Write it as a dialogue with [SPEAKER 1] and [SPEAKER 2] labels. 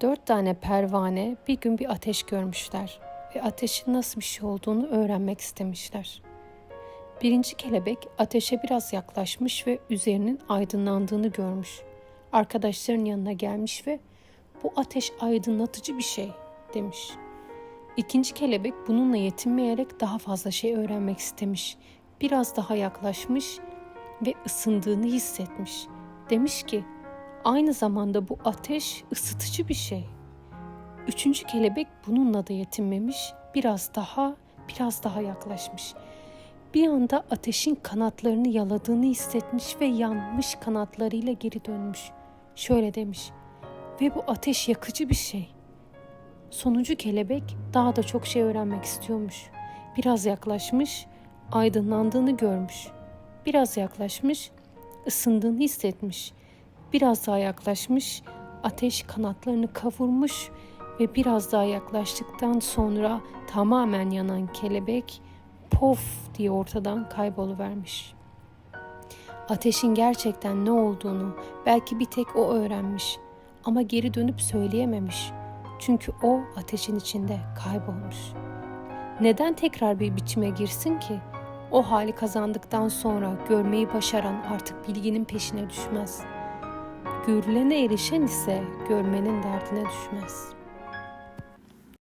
[SPEAKER 1] Dört tane pervane bir gün bir ateş görmüşler ve ateşin nasıl bir şey olduğunu öğrenmek istemişler. Birinci kelebek ateşe biraz yaklaşmış ve üzerinin aydınlandığını görmüş. Arkadaşların yanına gelmiş ve bu ateş aydınlatıcı bir şey demiş. İkinci kelebek bununla yetinmeyerek daha fazla şey öğrenmek istemiş. Biraz daha yaklaşmış ve ısındığını hissetmiş. Demiş ki aynı zamanda bu ateş ısıtıcı bir şey. Üçüncü kelebek bununla da yetinmemiş. Biraz daha, biraz daha yaklaşmış. Bir anda ateşin kanatlarını yaladığını hissetmiş ve yanmış kanatlarıyla geri dönmüş. Şöyle demiş. Ve bu ateş yakıcı bir şey. Sonuncu kelebek daha da çok şey öğrenmek istiyormuş. Biraz yaklaşmış, aydınlandığını görmüş. Biraz yaklaşmış, ısındığını hissetmiş. Biraz daha yaklaşmış, ateş kanatlarını kavurmuş ve biraz daha yaklaştıktan sonra tamamen yanan kelebek pof diye ortadan kayboluvermiş. Ateşin gerçekten ne olduğunu belki bir tek o öğrenmiş ama geri dönüp söyleyememiş. Çünkü o ateşin içinde kaybolmuş. Neden tekrar bir biçime girsin ki? O hali kazandıktan sonra görmeyi başaran artık bilginin peşine düşmez. Görülene erişen ise görmenin derdine düşmez.''